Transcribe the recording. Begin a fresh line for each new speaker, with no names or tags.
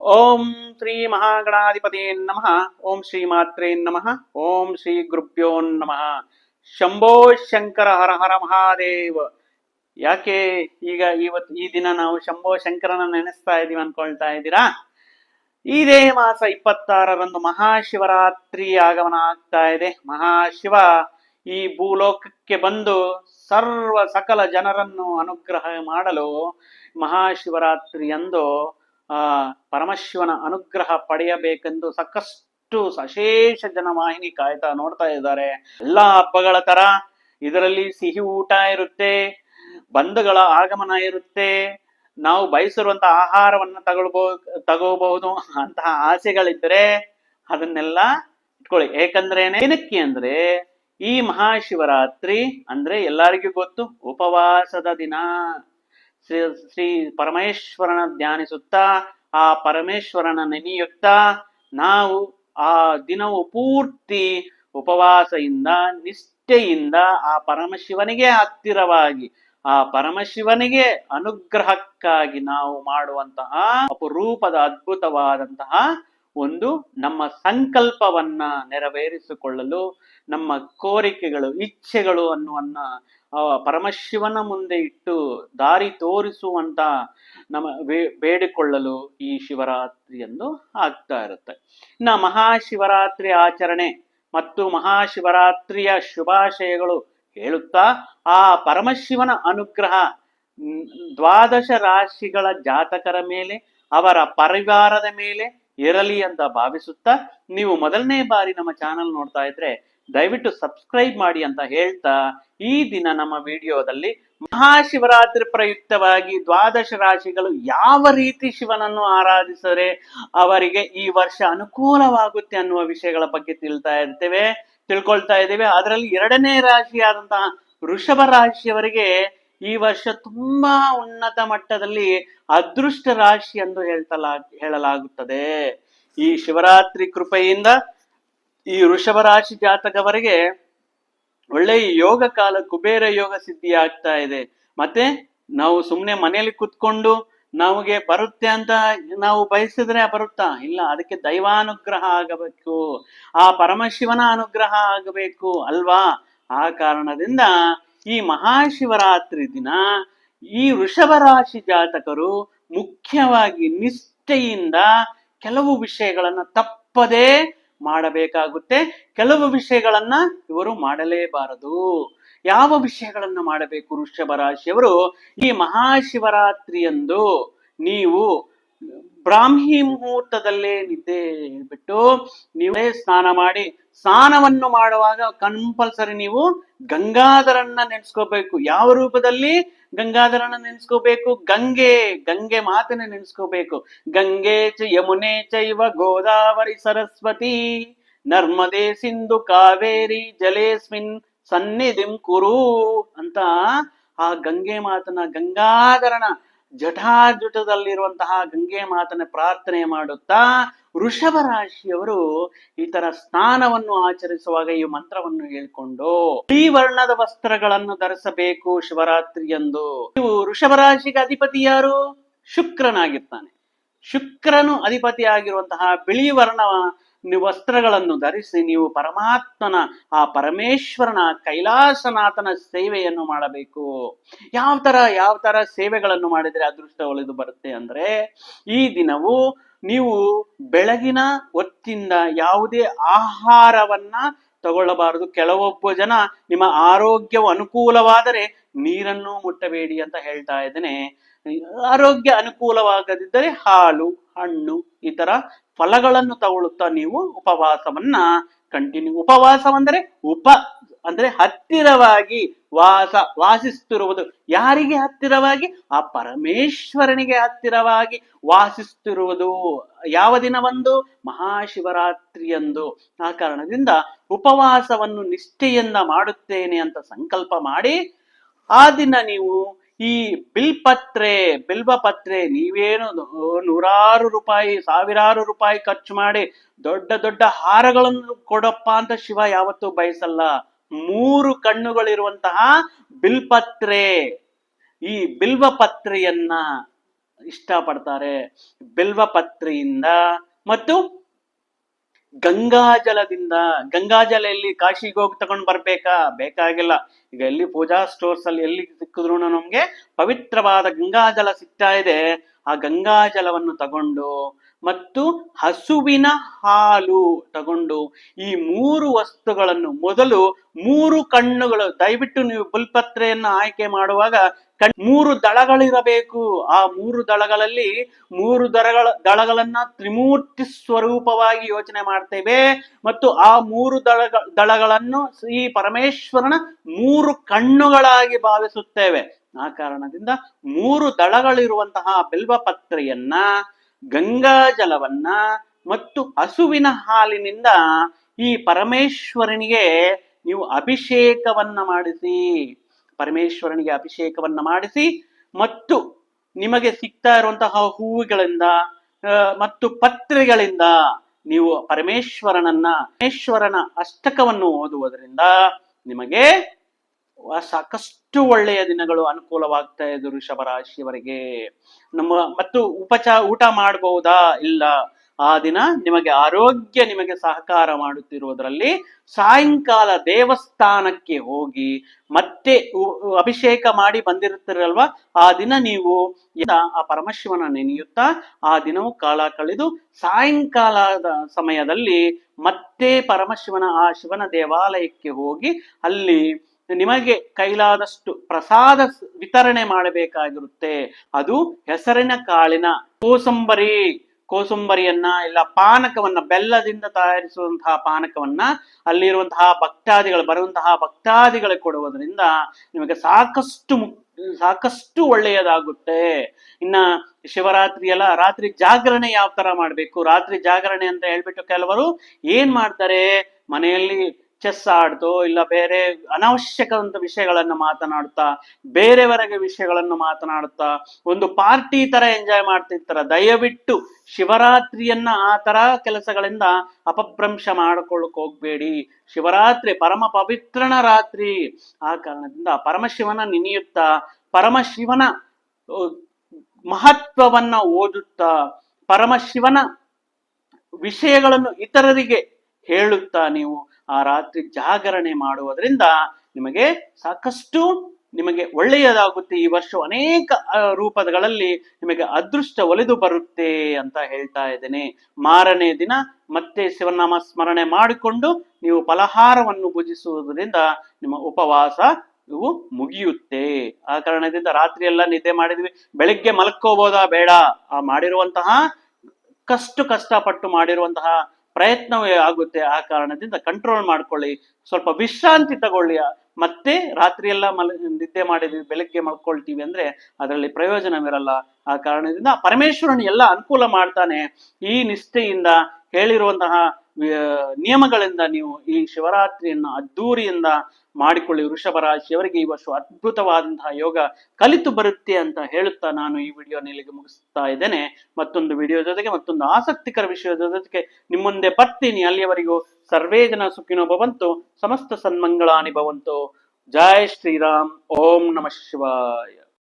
ಓಂ ಶ್ರೀ ಮಹಾಗಣಾಧಿಪತೇ ನಮಃ. ಓಂ ಶ್ರೀ ಮಾತ್ರೇ ನಮಃ. ಓಂ ಶ್ರೀ ಗುರುಭ್ಯೋ ನಮಃ. ಶಂಭೋ ಶಂಕರ ಹರ ಹರ ಮಹಾದೇವ. ಯಾಕೆ ಈಗ ಇವತ್ತು ಈ ದಿನ ನಾವು ಶಂಭೋ ಶಂಕರನ ನೆನೆಸ್ತಾ ಇದೀವಿ ಅನ್ಕೊಳ್ತಾ ಇದ್ದೀರಾ? ಇದೇ ಮಾಸ ಇಪ್ಪತ್ತಾರರಂದು ಮಹಾಶಿವರಾತ್ರಿ ಆಗಮನ ಆಗ್ತಾ ಇದೆ. ಮಹಾಶಿವ ಈ ಭೂಲೋಕಕ್ಕೆ ಬಂದು ಸರ್ವ ಸಕಲ ಜನರನ್ನು ಅನುಗ್ರಹ ಮಾಡಲು ಮಹಾಶಿವರಾತ್ರಿಯಂದು ಆ, ಪರಮಶಿವನ ಅನುಗ್ರಹ ಪಡೆಯಬೇಕೆಂದು ಸಾಕಷ್ಟು ಸಶೇಷ ಜನವಾಹಿನಿ ಕಾಯ್ತಾ ನೋಡ್ತಾ ಇದ್ದಾರೆ. ಎಲ್ಲಾ ಹಬ್ಬಗಳ ತರ ಇದರಲ್ಲಿ ಸಿಹಿ ಊಟ ಇರುತ್ತೆ, ಬಂಧುಗಳ ಆಗಮನ ಇರುತ್ತೆ, ನಾವು ಬಯಸಿರುವಂತ ಆಹಾರವನ್ನ ತಗೊಳ್ಬೋ, ತಗೋಬಹುದು ಅಂತಹ ಆಸೆಗಳಿದ್ರೆ ಅದನ್ನೆಲ್ಲ ಇಟ್ಕೊಳ್ಳಿ. ಏಕಂದ್ರೆ ಏನಕ್ಕೆ ಅಂದ್ರೆ ಈ ಮಹಾಶಿವರಾತ್ರಿ ಅಂದ್ರೆ ಎಲ್ಲರಿಗೂ ಗೊತ್ತು, ಉಪವಾಸದ ದಿನ. ಶ್ರೀ ಶ್ರೀ ಪರಮೇಶ್ವರನ ಧ್ಯಾನಿಸುತ್ತಾ, ಆ ಪರಮೇಶ್ವರನ ನೆನೆಯುತ್ತಾ, ನಾವು ಆ ದಿನವು ಪೂರ್ತಿ ಉಪವಾಸದಿಂದ, ನಿಷ್ಠೆಯಿಂದ ಆ ಪರಮಶಿವನಿಗೆ ಹತ್ತಿರವಾಗಿ, ಆ ಪರಮಶಿವನಿಗೆ ಅನುಗ್ರಹಕ್ಕಾಗಿ ನಾವು ಮಾಡುವಂತಹ ಅಪರೂಪದ ಅದ್ಭುತವಾದಂತಹ ಒಂದು ನಮ್ಮ ಸಂಕಲ್ಪವನ್ನ ನೆರವೇರಿಸಿಕೊಳ್ಳಲು, ನಮ್ಮ ಕೋರಿಕೆಗಳು, ಇಚ್ಛೆಗಳು ಅನ್ನುವನ್ನ ಪರಮಶಿವನ ಮುಂದೆ ಇಟ್ಟು ದಾರಿ ತೋರಿಸುವಂತ ನಮ್ಮ ಬೇಡಿಕೊಳ್ಳಲು ಈ ಶಿವರಾತ್ರಿಯನ್ನು ಆಗ್ತಾ ಇರುತ್ತೆ. ಇನ್ನ ಮಹಾಶಿವರಾತ್ರಿ ಆಚರಣೆ ಮತ್ತು ಮಹಾಶಿವರಾತ್ರಿಯ ಶುಭಾಶಯಗಳು ಹೇಳುತ್ತಾ, ಆ ಪರಮಶಿವನ ಅನುಗ್ರಹ ದ್ವಾದಶ ರಾಶಿಗಳ ಜಾತಕರ ಮೇಲೆ, ಅವರ ಪರಿವಾರದ ಮೇಲೆ ಇರಲಿ ಅಂತ ಭಾವಿಸುತ್ತಾ ನೀವು ಮೊದಲನೇ ಬಾರಿ ನಮ್ಮ ಚಾನಲ್ ನೋಡ್ತಾ ಇದ್ರೆ ದಯವಿಟ್ಟು ಸಬ್ಸ್ಕ್ರೈಬ್ ಮಾಡಿ ಅಂತ ಹೇಳ್ತಾ ಈ ದಿನ ನಮ್ಮ ವಿಡಿಯೋದಲ್ಲಿ ಮಹಾಶಿವರಾತ್ರಿ ಪ್ರಯುಕ್ತವಾಗಿ ದ್ವಾದಶ ರಾಶಿಗಳು ಯಾವ ರೀತಿ ಶಿವನನ್ನು ಆರಾಧಿಸರೆ ಅವರಿಗೆ ಈ ವರ್ಷ ಅನುಕೂಲವಾಗುತ್ತೆ ಅನ್ನುವ ವಿಷಯಗಳ ಬಗ್ಗೆ ತಿಳ್ತಾ ಇರ್ತೇವೆ, ತಿಳ್ಕೊಳ್ತಾ ಇದ್ದೇವೆ. ಅದರಲ್ಲಿ ಎರಡನೇ ರಾಶಿಯಾದಂತಹ ವೃಷಭ ರಾಶಿಯವರಿಗೆ ಈ ವರ್ಷ ತುಂಬಾ ಉನ್ನತ ಮಟ್ಟದಲ್ಲಿ ಅದೃಷ್ಟ ರಾಶಿ ಎಂದು ಹೇಳ್ತಲಾ, ಹೇಳಲಾಗುತ್ತದೆ. ಈ ಶಿವರಾತ್ರಿ ಕೃಪೆಯಿಂದ ಈ ವೃಷಭ ರಾಶಿ ಜಾತಕವರೆಗೆ ಒಳ್ಳೆ ಯೋಗ ಕಾಲ, ಕುಬೇರ ಯೋಗ ಸಿದ್ಧಿ ಆಗ್ತಾ ಇದೆ. ಮತ್ತೆ ನಾವು ಸುಮ್ಮನೆ ಮನೆಯಲ್ಲಿ ಕುತ್ಕೊಂಡು ನಮಗೆ ಬರುತ್ತೆ ಅಂತ ನಾವು ಬಯಸಿದ್ರೆ ಬರುತ್ತಾ? ಇಲ್ಲ, ಅದಕ್ಕೆ ದೈವಾನುಗ್ರಹ ಆಗಬೇಕು. ಆ ಪರಮಶಿವನ ಅನುಗ್ರಹ ಆಗಬೇಕು ಅಲ್ವಾ? ಆ ಕಾರಣದಿಂದ ಈ ಮಹಾಶಿವರಾತ್ರಿ ದಿನ ಈ ವೃಷಭ ರಾಶಿ ಜಾತಕರು ಮುಖ್ಯವಾಗಿ ನಿಷ್ಠೆಯಿಂದ ಕೆಲವು ವಿಷಯಗಳನ್ನ ತಪ್ಪದೇ ಮಾಡಬೇಕಾಗುತ್ತೆ. ಕೆಲವು ವಿಷಯಗಳನ್ನ ಇವರು ಮಾಡಲೇಬಾರದು. ಯಾವ ವಿಷಯಗಳನ್ನ ಮಾಡಬೇಕು ವೃಷಭ ರಾಶಿಯವರು ಈ ಮಹಾಶಿವರಾತ್ರಿಯಂದು ನೀವು ಬ್ರಾಹ್ಮಿ ಮುಹೂರ್ತದಲ್ಲೇ ನಿದ್ದೆ ಬಿಟ್ಟು ನೀವೇ ಸ್ನಾನ ಮಾಡಿ ಸ್ನಾನವನ್ನು ಮಾಡುವಾಗ ಕಂಪಲ್ಸರಿ ನೀವು ಗಂಗಾಧರನ್ನ ನೆನೆಸ್ಕೋಬೇಕು. ಯಾವ ರೂಪದಲ್ಲಿ ಗಂಗಾಧರನ ನೆನೆಸ್ಕೋಬೇಕು? ಗಂಗೆ ಗಂಗೆ ಮಾತನ್ನ ನೆನೆಸ್ಕೋಬೇಕು. ಗಂಗೆ ಚ ಯಮುನೆ ಚೈವ ಗೋದಾವರಿ ಸರಸ್ವತಿ, ನರ್ಮದೆ ಸಿಂಧು ಕಾವೇರಿ ಜಲೇಸ್ಮಿನ್ ಸನ್ನಿಧಿಂ ಕುರು ಅಂತ ಆ ಗಂಗೆ ಮಾತನ ಗಂಗಾಧರನ ಜಟಾಜುಟದಲ್ಲಿರುವಂತಹ ಗಂಗೆ ಮಾತನ ಪ್ರಾರ್ಥನೆ ಮಾಡುತ್ತಾ ವೃಷಭ ರಾಶಿಯವರು ಈ ಸ್ನಾನವನ್ನು ಆಚರಿಸುವಾಗ ಈ ಮಂತ್ರವನ್ನು ಹೇಳ್ಕೊಂಡು ಈ ವರ್ಣದ ವಸ್ತ್ರಗಳನ್ನು ಧರಿಸಬೇಕು ಶಿವರಾತ್ರಿಯಂದು ನೀವು ವೃಷಭ ರಾಶಿಗೆ ಅಧಿಪತಿ ಯಾರು? ಶುಕ್ರನಾಗಿರ್ತಾನೆ. ಶುಕ್ರನು ಅಧಿಪತಿ ಆಗಿರುವಂತಹ ಬಿಳಿ ವರ್ಣ ವಸ್ತ್ರಗಳನ್ನು ಧರಿಸಿ ನೀವು ಪರಮಾತ್ಮನ, ಆ ಪರಮೇಶ್ವರನ, ಕೈಲಾಸನಾಥನ ಸೇವೆಯನ್ನು ಮಾಡಬೇಕು. ಯಾವ ತರ ಯಾವ ತರ ಸೇವೆಗಳನ್ನು ಮಾಡಿದ್ರೆ ಅದೃಷ್ಟ ಒಲಿದು ಬರುತ್ತೆ ಅಂದ್ರೆ, ಈ ದಿನವು ನೀವು ಬೆಳಗಿನ ಹೊತ್ತಿಂದ ಯಾವುದೇ ಆಹಾರವನ್ನ ತಗೊಳ್ಳಬಾರದು. ಕೆಲವೊಬ್ಬ ಜನ ನಿಮ್ಮ ಆರೋಗ್ಯವು ಅನುಕೂಲವಾದರೆ ನೀರನ್ನು ಮುಟ್ಟಬೇಡಿ ಅಂತ ಹೇಳ್ತಾ ಇದ್ದೇನೆ. ಆರೋಗ್ಯ ಅನುಕೂಲವಾಗದಿದ್ದರೆ ಹಾಲು, ಹಣ್ಣು ಈ ತರ ಫಲಗಳನ್ನು ತಗೊಳ್ಳುತ್ತಾ ನೀವು ಉಪವಾಸವನ್ನ ಕಂಟಿನ್ಯೂ ಉಪವಾಸವಂದರೆ ಉಪ ಅಂದ್ರೆ ಹತ್ತಿರವಾಗಿ ವಾಸ, ವಾಸಿಸುತ್ತಿರುವುದು. ಯಾರಿಗೆ ಹತ್ತಿರವಾಗಿ? ಆ ಪರಮೇಶ್ವರನಿಗೆ ಹತ್ತಿರವಾಗಿ ವಾಸಿಸುತ್ತಿರುವುದು. ಯಾವ ದಿನವಂದು? ಮಹಾಶಿವರಾತ್ರಿಯಂದು. ಆ ಕಾರಣದಿಂದ ಉಪವಾಸವನ್ನು ನಿಷ್ಠೆಯಿಂದ ಮಾಡುತ್ತೇನೆ ಅಂತ ಸಂಕಲ್ಪ ಮಾಡಿ ಆ ದಿನ ನೀವು ಈ ಬಿಲ್ಪತ್ರೆ ಬಿಲ್ವಪತ್ರೆ ನೀವೇನು ನೂರಾರು ರೂಪಾಯಿ, ಸಾವಿರಾರು ರೂಪಾಯಿ ಖರ್ಚು ಮಾಡಿ ದೊಡ್ಡ ದೊಡ್ಡ ಹಾರಗಳನ್ನು ಕೊಡಪ್ಪ ಅಂತ ಶಿವ ಯಾವತ್ತೂ ಬಯಸಲ್ಲ. ಮೂರು ಕಣ್ಣುಗಳಿರುವಂತಹ ಬಿಲ್ಪತ್ರೆ ಈ ಬಿಲ್ವಪತ್ರೆಯನ್ನ ಇಷ್ಟಪಡ್ತಾರೆ. ಬಿಲ್ವಪತ್ರೆಯಿಂದ ಮತ್ತು ಗಂಗಾಜಲದಿಂದ ಗಂಗಾಜಲ ಎಲ್ಲಿ ಕಾಶಿಗೆ ಹೋಗಿ ತಗೊಂಡ್ ಬರ್ಬೇಕಾ? ಬೇಕಾಗಿಲ್ಲ. ಈಗ ಎಲ್ಲಿ ಪೂಜಾ ಸ್ಟೋರ್ಸ್ ಅಲ್ಲಿ ಎಲ್ಲಿ ಸಿಕ್ಕಿದ್ರು ನಮ್ಗೆ ಪವಿತ್ರವಾದ ಗಂಗಾಜಲ ಸಿಗ್ತಾ ಇದೆ. ಆ ಗಂಗಾಜಲವನ್ನು ತಗೊಂಡು ಮತ್ತು ಹಸುವಿನ ಹಾಲು ತಗೊಂಡು ಈ ಮೂರು ವಸ್ತುಗಳನ್ನು ಮೊದಲು ಮೂರು ಕಣ್ಣುಗಳು, ದಯವಿಟ್ಟು ನೀವು ಬುಲ್ಪತ್ರೆಯನ್ನು ಆಯ್ಕೆ ಮಾಡುವಾಗ ಕಣ್ ಮೂರು ದಳಗಳಿರಬೇಕು. ಆ ಮೂರು ದಳಗಳಲ್ಲಿ ಮೂರು ದಳಗಳ ದಳಗಳನ್ನ ತ್ರಿಮೂರ್ತಿ ಸ್ವರೂಪವಾಗಿ ಯೋಚನೆ ಮಾಡ್ತೇವೆ. ಮತ್ತು ಆ ಮೂರು ದಳ ದಳಗಳನ್ನು ಈ ಪರಮೇಶ್ವರನ ಮೂರು ಕಣ್ಣುಗಳಾಗಿ ಭಾವಿಸುತ್ತೇವೆ. ಆ ಕಾರಣದಿಂದ ಮೂರು ದಳಗಳಿರುವಂತಹ ಬಿಲ್ವಪತ್ರೆಯನ್ನ ಗಂಗಾ ಜಲವನ್ನ ಮತ್ತು ಹಸುವಿನ ಹಾಲಿನಿಂದ ಈ ಪರಮೇಶ್ವರನಿಗೆ ನೀವು ಅಭಿಷೇಕವನ್ನ ಮಾಡಿಸಿ. ಪರಮೇಶ್ವರನಿಗೆ ಅಭಿಷೇಕವನ್ನ ಮಾಡಿಸಿ ಮತ್ತು ನಿಮಗೆ ಸಿಗ್ತಾ ಇರುವಂತಹ ಹೂವುಗಳಿಂದ ಮತ್ತು ಪತ್ರೆಗಳಿಂದ ನೀವು ಪರಮೇಶ್ವರನನ್ನ, ಪರಮೇಶ್ವರನ ಅಷ್ಟಕವನ್ನು ಓದುವುದರಿಂದ ನಿಮಗೆ ಸಾಕಷ್ಟು ಒಳ್ಳೆಯ ದಿನಗಳು ಅನುಕೂಲವಾಗ್ತಾ ಇದೆ ವೃಷಭ ರಾಶಿಯವರಿಗೆ. ನಮ್ಮ ಮತ್ತು ಉಪಚಾರ ಊಟ ಮಾಡಬಹುದಾ ಇಲ್ಲ. ಆ ದಿನ ನಿಮಗೆ ಆರೋಗ್ಯ ನಿಮಗೆ ಸಹಕಾರ ಮಾಡುತ್ತಿರುವುದರಲ್ಲಿ ಸಾಯಂಕಾಲ ದೇವಸ್ಥಾನಕ್ಕೆ ಹೋಗಿ ಮತ್ತೆ ಅಭಿಷೇಕ ಮಾಡಿ ಬಂದಿರುತ್ತೀರಲ್ವಾ? ಆ ದಿನ ನೀವು ಆ ಪರಮಶಿವನ ನೆನೆಯುತ್ತಾ ಆ ದಿನವೂ ಕಾಲ ಕಳೆದು ಸಾಯಂಕಾಲದ ಸಮಯದಲ್ಲಿ ಮತ್ತೆ ಪರಮಶಿವನ ಆ ಶಿವನ ದೇವಾಲಯಕ್ಕೆ ಹೋಗಿ ಅಲ್ಲಿ ನಿಮಗೆ ಕೈಲಾದಷ್ಟು ಪ್ರಸಾದ ವಿತರಣೆ ಮಾಡಬೇಕಾಗಿರುತ್ತೆ. ಅದು ಹೆಸರಿನ ಕಾಳಿನ ಕೋಸಂಬರಿ. ಕೋಸಂಬರಿಯನ್ನ ಇಲ್ಲ ಪಾನಕವನ್ನ, ಬೆಲ್ಲದಿಂದ ತಯಾರಿಸುವಂತಹ ಪಾನಕವನ್ನ ಅಲ್ಲಿರುವಂತಹ ಭಕ್ತಾದಿಗಳು, ಬರುವಂತಹ ಭಕ್ತಾದಿಗಳು ಕೊಡುವುದರಿಂದ ನಿಮಗೆ ಸಾಕಷ್ಟು ಸಾಕಷ್ಟು ಒಳ್ಳೆಯದಾಗುತ್ತೆ. ಇನ್ನ ಶಿವರಾತ್ರಿ ಎಲ್ಲ, ರಾತ್ರಿ ಜಾಗರಣೆ ಯಾವ ತರ ಮಾಡ್ಬೇಕು? ರಾತ್ರಿ ಜಾಗರಣೆ ಅಂತ ಹೇಳ್ಬಿಟ್ಟು ಕೆಲವರು ಏನ್ ಮಾಡ್ತಾರೆ? ಮನೆಯಲ್ಲಿ ಚೆಸ್ ಆಡ್ತೋ ಇಲ್ಲ ಬೇರೆ ಅನಾವಶ್ಯಕವಂತ ವಿಷಯಗಳನ್ನು ಮಾತನಾಡ್ತಾ, ಬೇರೆವರೆಗೆ ವಿಷಯಗಳನ್ನು ಮಾತನಾಡ್ತಾ, ಒಂದು ಪಾರ್ಟಿ ತರ ಎಂಜಾಯ್ ಮಾಡ್ತಿರ್ತಾರ. ದಯವಿಟ್ಟು ಶಿವರಾತ್ರಿಯನ್ನ ಆ ತರ ಕೆಲಸಗಳಿಂದ ಅಪಭ್ರಂಶ ಮಾಡ್ಕೊಳ್ಳಕ್ ಹೋಗ್ಬೇಡಿ. ಶಿವರಾತ್ರಿ ಪರಮ ಪವಿತ್ರನ ರಾತ್ರಿ. ಆ ಕಾರಣದಿಂದ ಪರಮಶಿವನ ನೆನೆಯುತ್ತಾ, ಪರಮಶಿವನ ಮಹತ್ವವನ್ನ ಓದುತ್ತಾ, ಪರಮಶಿವನ ವಿಷಯಗಳನ್ನು ಇತರರಿಗೆ ಹೇಳುತ್ತಾ ನೀವು ಆ ರಾತ್ರಿ ಜಾಗರಣೆ ಮಾಡುವುದರಿಂದ ನಿಮಗೆ ಸಾಕಷ್ಟು ನಿಮಗೆ ಒಳ್ಳೆಯದಾಗುತ್ತೆ. ಈ ವರ್ಷ ಅನೇಕ ರೂಪಗಳಲ್ಲಿ ನಿಮಗೆ ಅದೃಷ್ಟ ಒಲಿದು ಬರುತ್ತೆ ಅಂತ ಹೇಳ್ತಾ ಇದ್ದೇನೆ. ಮಾರನೇ ದಿನ ಮತ್ತೆ ಶಿವನಾಮ ಸ್ಮರಣೆ ಮಾಡಿಕೊಂಡು ನೀವು ಫಲಹಾರವನ್ನು ಪೂಜಿಸುವುದರಿಂದ ನಿಮ್ಮ ಉಪವಾಸ ಇವು ಮುಗಿಯುತ್ತೆ. ಆ ಕಾರಣದಿಂದ ರಾತ್ರಿ ಎಲ್ಲ ನಿದ್ದೆ ಮಾಡಿದ್ವಿ. ಬೆಳಿಗ್ಗೆ ಮಲ್ಕೋಬೋದಾ? ಬೇಡ. ಆ ಮಾಡಿರುವಂತಹ ಕಷ್ಟು ಕಷ್ಟಪಟ್ಟು ಮಾಡಿರುವಂತಹ ಪ್ರಯತ್ನವೇ ಆಗುತ್ತೆ ಆ ಕಾರಣದಿಂದ ಕಂಟ್ರೋಲ್ ಮಾಡ್ಕೊಳ್ಳಿ. ಸ್ವಲ್ಪ ವಿಶ್ರಾಂತಿ ತಗೊಳ್ಳಿ. ಮತ್ತೆ ರಾತ್ರಿ ಎಲ್ಲ ಮಲ, ನಿದ್ದೆ ಮಾಡಿದ್ವಿ ಬೆಳಗ್ಗೆ ಮಲ್ಕೊಳ್ತೀವಿ ಅಂದ್ರೆ ಅದರಲ್ಲಿ ಪ್ರಯೋಜನವಿರಲ್ಲ. ಆ ಕಾರಣದಿಂದ ಪರಮೇಶ್ವರನ ಎಲ್ಲ ಅನುಕೂಲ ಮಾಡ್ತಾನೆ. ಈ ನಿಷ್ಠೆಯಿಂದ ಹೇಳಿರುವಂತಹ ನಿಯಮಗಳಿಂದ ನೀವು ಈ ಶಿವರಾತ್ರಿಯನ್ನ ಅದ್ದೂರಿಯಿಂದ ಮಾಡಿಕೊಳ್ಳಿ. ವೃಷಭ ರಾಶಿಯವರಿಗೆ ಈ ವರ್ಷ ಅದ್ಭುತವಾದಂತಹ ಯೋಗ ಕಲಿತು ಬರುತ್ತೆ ಅಂತ ಹೇಳುತ್ತಾ ನಾನು ಈ ವಿಡಿಯೋ ಇಲ್ಲಿಗೆ ಮುಗಿಸ್ತಾ ಇದ್ದೇನೆ. ಮತ್ತೊಂದು ವಿಡಿಯೋ ಜೊತೆಗೆ ಮತ್ತೊಂದು ಆಸಕ್ತಿಕರ ವಿಷಯದ ಜೊತೆಗೆ ನಿಮ್ಮ ಮುಂದೆ ಬರ್ತೀನಿ. ಅಲ್ಲಿಯವರೆಗೂ ಸರ್ವೇ ಜನ ಸುಖಿನೋ ಭವಂತು ಸಮಸ್ತ ಸನ್ಮಂಗಳಾನಿ ಭವಂತು. ಜಯ ಶ್ರೀರಾಮ್. ಓಂ ನಮಃ ಶಿವಾಯ.